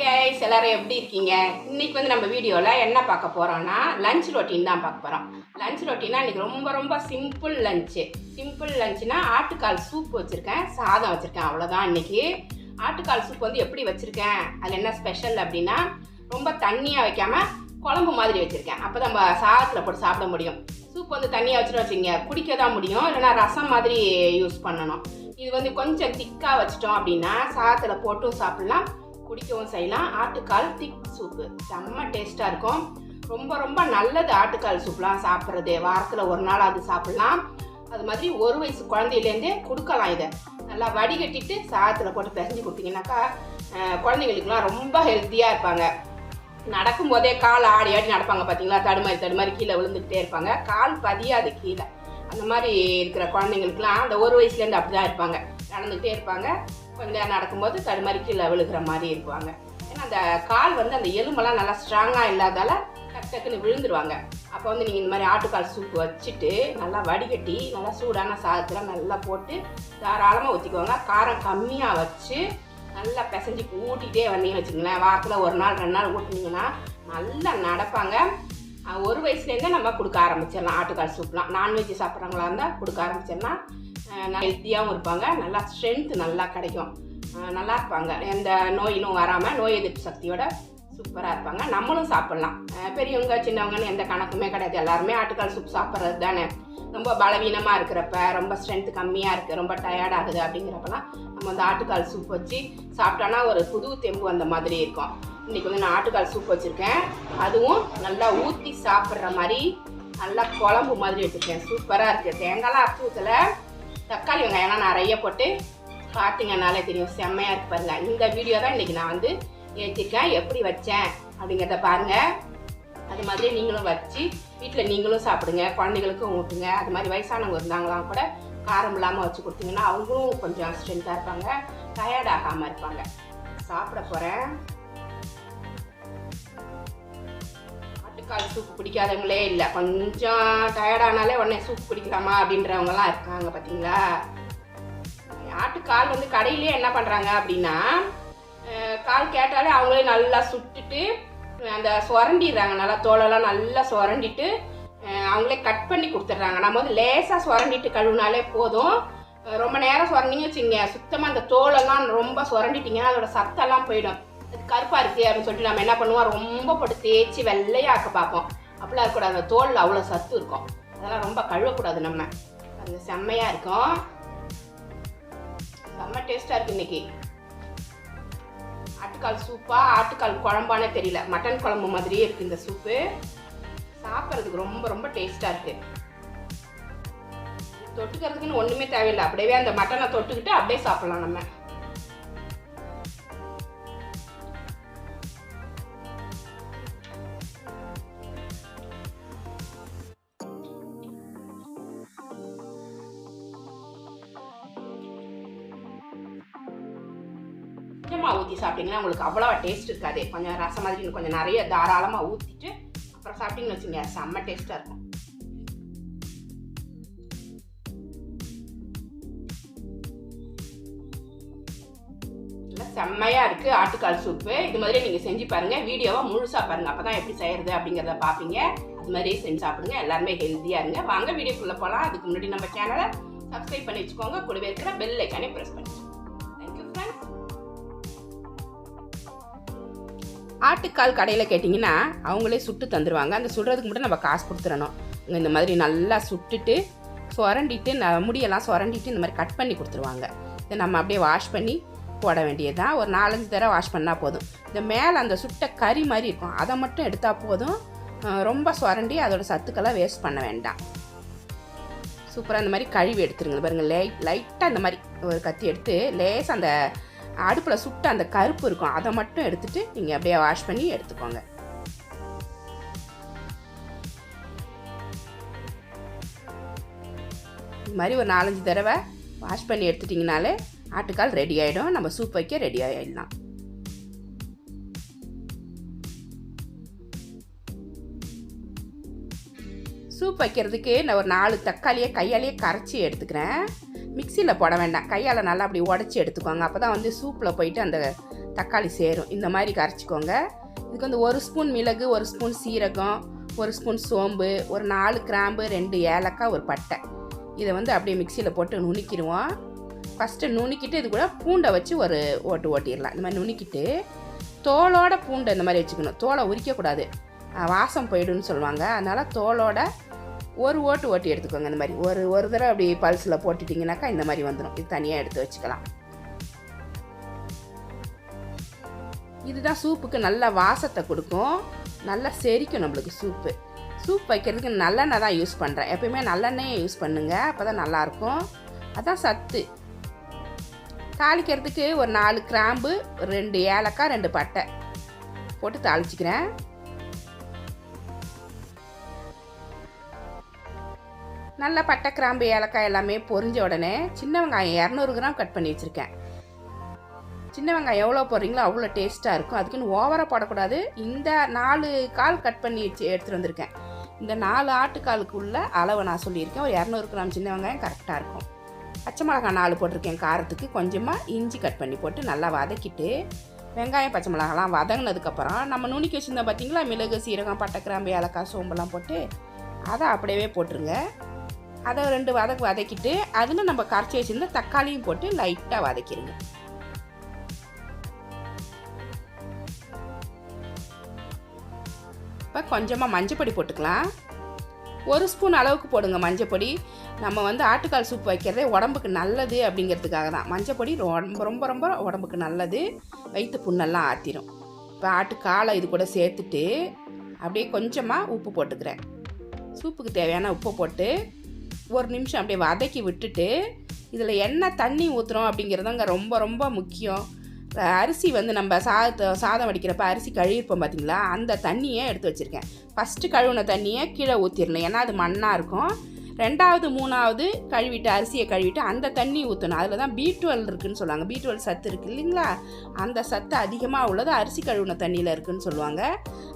Guys எல்லாரும் எப்படி இருக்கீங்க? இன்றைக்கி வந்து நம்ம வீடியோவில் என்ன பார்க்க போகிறோன்னா லஞ்ச் ரொட்டீன் தான் பார்க்க போகிறோம் லஞ்ச் ரொட்டீனா இன்னைக்கு ரொம்ப ரொம்ப சிம்பிள் லஞ்சு சிம்பிள் லஞ்சுனா ஆட்டுக்கால் சூப் வச்சுருக்கேன் சாதம் வச்சுருக்கேன் அவ்வளோதான் இன்றைக்கி ஆட்டுக்கால் சூப் வந்து எப்படி வச்சுருக்கேன்? அதில் என்ன ஸ்பெஷல் அப்படின்னா ரொம்ப தண்ணியாக வைக்காமல் குழம்பு மாதிரி வச்சுருக்கேன். அப்போ நம்ம சாதத்தில் போட்டு சாப்பிட முடியும். சூப் வந்து தண்ணியாக வச்சுட்டு வச்சுங்க குடிக்க தான் முடியும். இல்லைன்னா ரசம் மாதிரி யூஸ் பண்ணணும். இது வந்து கொஞ்சம் திக்காக வச்சிட்டோம் அப்படின்னா சாதத்தில் போட்டும் சாப்பிட்லாம். குடிக்கவும் செய்யலாம். ஆட்டுக்கால் திக் சூப்பு செம்ம டேஸ்ட்டாக இருக்கும். ரொம்ப ரொம்ப நல்லது ஆட்டுக்கால் சூப்லாம் சாப்பிட்றது. வாரத்தில் ஒரு நாள் அது சாப்பிட்லாம். அது மாதிரி ஒரு வயசு குழந்தையிலேருந்தே கொடுக்கலாம் இதை. நல்லா வடிகட்டிட்டு சாதத்தில் போட்டு பிசைஞ்சு கொடுத்தீங்கன்னாக்கா குழந்தைங்களுக்குலாம் ரொம்ப ஹெல்த்தியாக இருப்பாங்க. நடக்கும் போதே கால் ஆடி ஆடி நடப்பாங்க பார்த்தீங்களா தடுமாறி தடுமாறி கீழே விழுந்துக்கிட்டே இருப்பாங்க. கால் பதியாது கீழே. அந்த மாதிரி இருக்கிற குழந்தைங்களுக்குலாம் அந்த ஒரு வயசுலேருந்து அப்படி தான் இருப்பாங்க. நடந்துக்கிட்டே இருப்பாங்க. கொஞ்சம் நடக்கும்போது தடுமாறி கீழே விழுகிற மாதிரி இருப்பாங்க. ஏன்னா அந்த கால் வந்து அந்த எலும்பெல்லாம் நல்லா ஸ்ட்ராங்காக இல்லாதால டக்கு டக்குன்னு விழுந்துருவாங்க. அப்போ வந்து நீங்கள் இந்த மாதிரி ஆட்டுக்கால் சூப்பு வச்சுட்டு நல்லா வடிகட்டி நல்லா சூடான சாதத்தில் நல்லா போட்டு தாராளமாக ஊற்றிக்குவாங்க காரம் கம்மியாக வச்சு நல்லா பிசைஞ்சு ஊட்டிகிட்டே வந்தீங்கன்னு வச்சுங்களேன் வாரத்தில் ஒரு நாள் ரெண்டு நாள் ஊட்டினீங்கன்னா நல்லா நடப்பாங்க. ஒரு வயசுலேருந்தே நம்ம கொடுக்க ஆரம்பிச்சிடலாம். ஆட்டுக்கால் சூப்லாம் நான்வெஜ் சாப்பிட்றவங்களா இருந்தால் கொடுக்க ஆரம்பிச்சிடலாம். ஹெல்த்தியாகவும் இருப்பாங்க. நல்லா ஸ்ட்ரென்த் நல்லா கிடைக்கும். நல்லா இருப்பாங்க. எந்த நோய் வராமல் நோய் எதிர்ப்பு சக்தியோட சூப்பராக இருப்பாங்க. நம்மளும் சாப்பிட்லாம். பெரியவங்க சின்னவங்கன்னு எந்த கணக்குமே கிடையாது. எல்லாருமே ஆட்டுக்கால் சூப் சாப்பிட்றது தானே. ரொம்ப பலவீனமாக இருக்கிறப்ப ரொம்ப ஸ்ட்ரென்த் கம்மியாக இருக்குது ரொம்ப டயர்ட் ஆகுது அப்படிங்கிறப்பலாம் நம்ம அந்த ஆட்டுக்கால் சூப் வச்சு சாப்பிட்டோன்னா ஒரு புது தெம்பு அந்த மாதிரி இருக்கும். இன்றைக்கி வந்து நான் ஆட்டுக்கால் சூப் வச்சுருக்கேன். அதுவும் நல்லா ஊற்றி சாப்பிட்ற மாதிரி நல்லா குழம்பு மாதிரி வச்சுருக்கேன். சூப்பராக இருக்குது தேங்காய்லாம் அரைச்சி ஊற்றலை தக்காளி வெங்காயம்லாம் நிறைய போட்டு பார்த்தீங்கன்னாலே தெரியும். செம்மையாக இருக்கு பாருங்க. இந்த வீடியோ தான் இன்றைக்கி நான் வந்து ஏற்றிருக்கேன் எப்படி வச்சேன் அப்படிங்கிறத பாருங்கள் அது மாதிரி நீங்களும் வச்சு வீட்டில் நீங்களும் சாப்பிடுங்க. குழந்தைகளுக்கும் ஊட்டுங்க. அது மாதிரி வயசானவங்க இருந்தாங்களாம் கூட காரம் இல்லாமல் வச்சு கொடுத்தீங்கன்னா அவங்களும் கொஞ்சம் ஸ்ட்ரென்த்தாக இருப்பாங்க. டயர்ட் ஆகாமல் இருப்பாங்க. சாப்பிட போகிறேன் ஆட்டுக்கால் சூப்பு பிடிக்காதவங்களே இல்லை. கொஞ்சம் டயர்டானாலே உடனே சூப் பிடிக்கலாமா அப்படின்றவங்கலாம் இருக்காங்க பார்த்தீங்களா ஆட்டுக்கால் வந்து கடையிலேயே என்ன பண்ணுறாங்க அப்படின்னா கால் கேட்டாலே அவங்களே நல்லா சுட்டுட்டு அந்த சுரண்டிடுறாங்க. நல்லா தோலெல்லாம் நல்லா சுரண்டிட்டு அவங்களே கட் பண்ணி கொடுத்துட்றாங்க. நம்ம வந்து லேசாக சுரண்டிட்டு கழுவுனாலே போதும். ரொம்ப நேரம் சுரண்டிங்க வச்சுங்க சுத்தமாக அந்த தோலெல்லாம் ரொம்ப சுரண்டிட்டிங்கன்னா அதோட சத்தெல்லாம் போயிடும். கருப்பாக இருக்குது அப்படின்னு சொல்லிட்டு நம்ம என்ன பண்ணுவோம்? ரொம்ப போட்டு தேய்ச்சி வெள்ளையாக்க பார்ப்போம். அப்படிலாம் இருக்கக்கூடாது. அந்த தோலில் அவ்வளோ சத்து இருக்கும். அதெல்லாம் ரொம்ப கழுவக்கூடாது நம்ம. அது செம்மையாக இருக்கும். செம்ம டேஸ்ட்டாக இருக்குது இன்னைக்கு. ஆட்டுக்கால் சூப்பா? ஆட்டுக்கால் குழம்பானே தெரியல. மட்டன் குழம்பு மாதிரியே இருக்குது இந்த சூப்பு. சாப்பிட்றதுக்கு ரொம்ப ரொம்ப டேஸ்ட்டாக இருக்குது தொட்டுக்கிறதுக்குன்னு ஒன்றுமே தேவையில்லை. அப்படியே அந்த மட்டனை தொட்டுக்கிட்டு அப்படியே சாப்பிட்லாம் நம்ம. கொஞ்சமாக ஊற்றி சாப்பிட்டீங்கன்னா உங்களுக்கு அவ்வளோ டேஸ்ட் இருக்காது. கொஞ்சம் ரசம் மாதிரி இன்னும் கொஞ்சம் நிறைய தாராளமாக ஊற்றிட்டு அப்புறம் சாப்பிட்டீங்கன்னு வச்சுங்க செம்ம டேஸ்ட்டாக இருக்கும். நல்லா செம்மையாக இருக்குது ஆட்டுக்கால் சூப்பு இது மாதிரி நீங்கள் செஞ்சு பாருங்கள் வீடியோவை முழுசாக பாருங்கள் அப்போ தான் எப்படி செய்கிறது அப்படிங்கிறத பார்ப்பீங்க அது மாதிரியே செஞ்சு சாப்பிடுங்க. எல்லாருமே ஹெல்த்தியாக இருங்க. வாங்க வீடியோக்குள்ளே போகலாம் அதுக்கு முன்னாடி நம்ம சேனலை சப்ஸ்கிரைப் பண்ணி வச்சுக்கோங்க. கூடவே இருக்கிற பெல் ஐக்கானே ப்ரெஸ் பண்ணி ஆட்டுக்கால் கடையில் கேட்டிங்கன்னா அவங்களே சுட்டு தந்துடுவாங்க அந்த சுடுறதுக்கு மட்டும் நம்ம காசு கொடுத்துடணும் இந்த மாதிரி நல்லா சுட்டுட்டு சுரண்டிட்டு ந முடியெல்லாம் சுரண்டிட்டு இந்த மாதிரி கட் பண்ணி கொடுத்துருவாங்க. இதை நம்ம அப்படியே வாஷ் பண்ணி போட வேண்டியதுதான். ஒரு நாலஞ்சு தடவை வாஷ் பண்ணால் போதும். இந்த மேலே அந்த சுட்ட கறி மாதிரி இருக்கும். அதை மட்டும் எடுத்தால் போதும். ரொம்ப சுரண்டி அதோட சத்துக்கெல்லாம் வேஸ்ட் பண்ண வேண்டாம். சூப்பராக இந்த மாதிரி கழுவி எடுத்துருங்க. பாருங்கள் லை லைட்டாக இந்த மாதிரி ஒரு கத்தி எடுத்து லேஸ் அந்த அடுப்பில் சுட்ட அந்த கருப்பு இருக்கும் அதை மட்டும் எடுத்துகிட்டு நீங்கள் அப்படியே வாஷ் பண்ணி எடுத்துக்கோங்க. இது மாதிரி ஒரு நாலஞ்சு தடவை வாஷ் பண்ணி எடுத்துட்டிங்கனாலே ஆட்டுக்கால் ரெடி ஆகிடும் நம்ம சூப் வைக்க ரெடி ஆகிடலாம் சூப் வைக்கிறதுக்கு நான் ஒரு நாலு தக்காளியை கையாலேயே கரைச்சி எடுத்துக்கிறேன். மிக்சியில் போட வேண்டாம். கையால் நல்லா அப்படி உடச்சி எடுத்துக்கோங்க. அப்போ தான் வந்து சூப்பில் போயிட்டு அந்த தக்காளி சேரும். இந்த மாதிரி கரைச்சிக்கோங்க. இதுக்கு வந்து ஒரு ஸ்பூன் மிளகு ஒரு ஸ்பூன் சீரகம் ஒரு ஸ்பூன் சோம்பு ஒரு நாலு கிராம்பு ரெண்டு ஏலக்காய் ஒரு பட்டை. இதை வந்து அப்படியே மிக்சியில் போட்டு நுணுக்கிடுவோம். ஃபஸ்ட்டு நுணுக்கிட்டு இது கூட பூண்டை வச்சு ஒரு ஓட்டு ஓட்டிடலாம். இந்த மாதிரி நுணுக்கிட்டு தோலோட பூண்டை இந்த மாதிரி வச்சுக்கணும். தோலை உரிக்கக்கூடாது. வாசம் போயிடும்னு சொல்லுவாங்க. அதனால் தோலோட ஒரு ஓட்டு ஓட்டி எடுத்துக்கோங்க இந்த மாதிரி. ஒரு ஒரு தடவை அப்படி பல்ஸில் போட்டுட்டிங்கனாக்கா இந்த மாதிரி வந்துடும் இது தனியாக எடுத்து வச்சுக்கலாம். இதுதான் சூப்புக்கு நல்ல வாசத்தை கொடுக்கும். நல்லா செரிக்கும் நம்மளுக்கு சூப்பு. சூப் வைக்கிறதுக்கு நல்லெண்ணெய் தான் யூஸ் பண்ணுறேன் எப்பயுமே நல்லெண்ணெயை யூஸ் பண்ணுங்க. அப்போ தான் நல்லாயிருக்கும். அதுதான் சத்து. தாளிக்கிறதுக்கு ஒரு நாலு கிராம்பு ஒரு ரெண்டு ஏலக்காய் ரெண்டு பட்டை போட்டு தாளிச்சிக்கிறேன். நல்ல பட்டை கிராம்பு ஏலக்காய் எல்லாமே பொரிஞ்ச உடனே சின்ன வெங்காயம் இரநூறு கிராம் கட் பண்ணி வச்சுருக்கேன். சின்ன வெங்காயம் எவ்வளோ போடுறீங்களோ அவ்வளோ டேஸ்ட்டாக இருக்கும். அதுக்குன்னு ஓவராக போடக்கூடாது. இந்த நாலு கால் கட் பண்ணி வச்சு எடுத்துகிட்டு வந்திருக்கேன். இந்த நாலு ஆட்டுக்காலுக்குள்ள அளவை நான் சொல்லியிருக்கேன். ஒரு இரநூறு கிராம் சின்ன வெங்காயம் கரெக்டாக இருக்கும். பச்சை மிளகாய் நாலு போட்டிருக்கேன். காரத்துக்கு கொஞ்சமாக இஞ்சி கட் பண்ணி போட்டு நல்லா வதக்கிட்டு வெங்காயம் பச்சை மிளகாலாம் வதங்கினதுக்கப்புறம் நம்ம நுணுக்கி வச்சுருந்தோம் பார்த்தீங்களா மிளகு சீரகம் பட்டை கிராம்பு ஏலக்காய் சோம்பெல்லாம் போட்டு அதை அப்படியே போட்டுருங்க. அதை ரெண்டு வதக்கு வதக்கிட்டு அதில் நம்ம கரைச்சி வச்சுருந்த தக்காளியும் போட்டு லைட்டாக வதக்கிடுங்க இப்போ கொஞ்சமாக மஞ்சப்பொடி போட்டுக்கலாம். ஒரு ஸ்பூன் அளவுக்கு போடுங்க மஞ்சப்பொடி நம்ம வந்து ஆட்டுக்கால் சூப் வைக்கிறதே உடம்புக்கு நல்லது அப்படிங்கிறதுக்காக தான். மஞ்சப்பொடி ரொம்ப ரொம்ப ரொம்ப உடம்புக்கு நல்லது. வயிற்று புண்ணெல்லாம் ஆற்றிடும் இப்போ ஆட்டுக்காலை இது கூட சேர்த்துட்டு அப்படியே கொஞ்சமாக உப்பு போட்டுக்கிறேன். சூப்புக்கு தேவையான உப்பை போட்டு ஒரு நிமிஷம் அப்படியே வதக்கி விட்டுட்டு இதில் என்ன தண்ணி ஊற்றுறோம் அப்படிங்கிறதுங்க ரொம்ப ரொம்ப முக்கியம். அரிசி வந்து நம்ம சாதத்தை சாதம் வடிக்கிறப்ப அரிசி கழுவிருப்போம் பார்த்தீங்களா? அந்த தண்ணியை எடுத்து வச்சுருக்கேன். ஃபஸ்ட்டு கழுவுன தண்ணியை கீழே ஊற்றிடணும் ஏன்னா அது மண்ணாக இருக்கும். ரெண்டாவது மூணாவது கழுவிட்டு அரிசியை கழுவிட்டு அந்த தண்ணி ஊற்றணும் அதில் தான் பி டுவெல் இருக்குதுன்னு சொல்லுவாங்க. பி டுவெல் சத்து இருக்குது இல்லைங்களா? அந்த சத்து அதிகமாக உள்ளது அரிசி கழுவுன தண்ணியில் இருக்குன்னு சொல்லுவாங்க.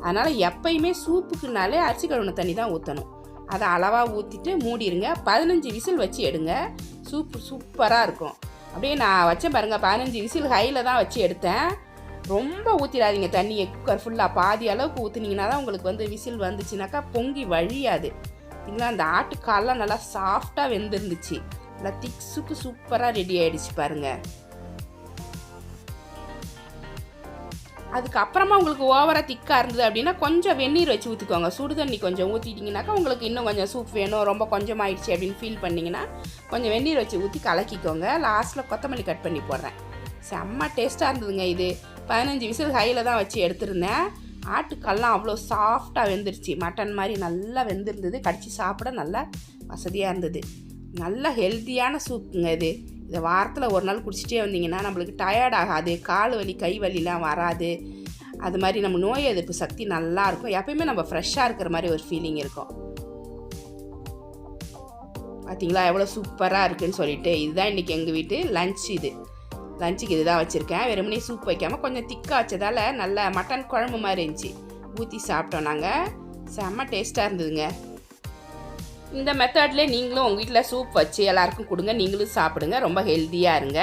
அதனால் எப்பயுமே சூப்புக்குனாலே அரிசி கழுவுன தண்ணி தான் ஊற்றணும் அதை அளவாக ஊற்றிட்டு மூடிடுங்க. பதினஞ்சு விசில் வச்சு எடுங்க. சூப்பு சூப்பராக இருக்கும். அப்படியே நான் வச்சேன் பாருங்கள் பதினஞ்சு விசில் ஹையில் தான் வச்சு எடுத்தேன். ரொம்ப ஊற்றிடாதீங்க தண்ணியை. குக்கர் ஃபுல்லாக பாதி அளவுக்கு ஊற்றுனீங்கன்னா தான் உங்களுக்கு வந்து விசில் வந்துச்சுனாக்கா பொங்கி வழியாது. இல்லைங்களா? அந்த ஆட்டுக்காலெலாம் நல்லா சாஃப்டாக வெந்திருந்துச்சு. நல்லா திக்ஸுக்கு சூப்பராக ரெடி ஆகிடுச்சு பாருங்கள் அதுக்கப்புறமா உங்களுக்கு ஓவராக திக்காக இருந்தது அப்படின்னா கொஞ்சம் வெந்நீர் வச்சு ஊற்றிக்கோங்க சுடு தண்ணி கொஞ்சம் ஊற்றிட்டிங்கனாக்கா உங்களுக்கு இன்னும் கொஞ்சம் சூப் வேணும் ரொம்ப கொஞ்சம் ஆயிடுச்சு அப்படின்னு ஃபீல் பண்ணிங்கன்னா கொஞ்சம் வெந்நீர் வச்சு ஊற்றி கலக்கிக்கோங்க. லாஸ்ட்டில் கொத்தமல்லி கட் பண்ணி போடுறேன். செம்ம டேஸ்ட்டாக இருந்ததுங்க இது. பதினஞ்சு விசில் ஹையில் தான் வச்சு எடுத்திருந்தேன். ஆட்டுக்கல்லாம் அவ்வளோ சாஃப்டாக வெந்துருச்சு. மட்டன் மாதிரி நல்லா வெந்திருந்தது. கடிச்சு சாப்பிட நல்லா வசதியாக இருந்தது. நல்ல ஹெல்த்தியான சூப்புங்க இது. இந்த வாரத்தில் ஒரு நாள் குடிச்சிட்டே வந்தீங்கன்னா நம்மளுக்கு டயர்ட் ஆகாது. கால் வலி கை வலிலாம் வராது. அது மாதிரி நம்ம நோய் எதிர்ப்பு சக்தி நல்லாயிருக்கும் எப்பயுமே நம்ம ஃப்ரெஷ்ஷாக இருக்கிற மாதிரி ஒரு ஃபீலிங் இருக்கும். பார்த்தீங்களா எவ்வளோ சூப்பராக இருக்குன்னு சொல்லிட்டு. இதுதான் இன்றைக்கி எங்கள் வீட்டு லஞ்ச் இது. லஞ்சுக்கு இதுதான் வச்சுருக்கேன். வெறுமனே சூப் வைக்காமல் கொஞ்சம் திக்காக வச்சதால் நல்ல மட்டன் குழம்பு மாதிரி இருந்துச்சு. ஊற்றி சாப்பிட்டோம் நாங்கள் செம்ம டேஸ்ட்டாக இருந்ததுங்க. இந்த மெத்தட்லேயே நீங்களும் உங்கள் வீட்டில் சூப் வச்சு எல்லாருக்கும் கொடுங்க. நீங்களும் சாப்பிடுங்க. ரொம்ப ஹெல்த்தியாக இருங்க.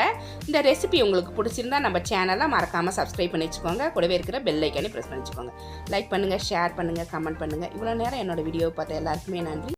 இந்த ரெசிபி உங்களுக்கு பிடிச்சிருந்தா நம்ம சேனலை மறக்காமல் சப்ஸ்கிரைப் பண்ணி வச்சுக்கோங்க. கூடவே இருக்கிற பெல் ஐக்கானே ப்ரெஸ் பண்ணி வச்சுக்கோங்க. லைக் பண்ணுங்கள் ஷேர் பண்ணுங்கள் கமெண்ட் பண்ணுங்கள் இவ்வளோ நேரம் என்னோட வீடியோவை பார்த்த எல்லாருக்குமே நன்றி.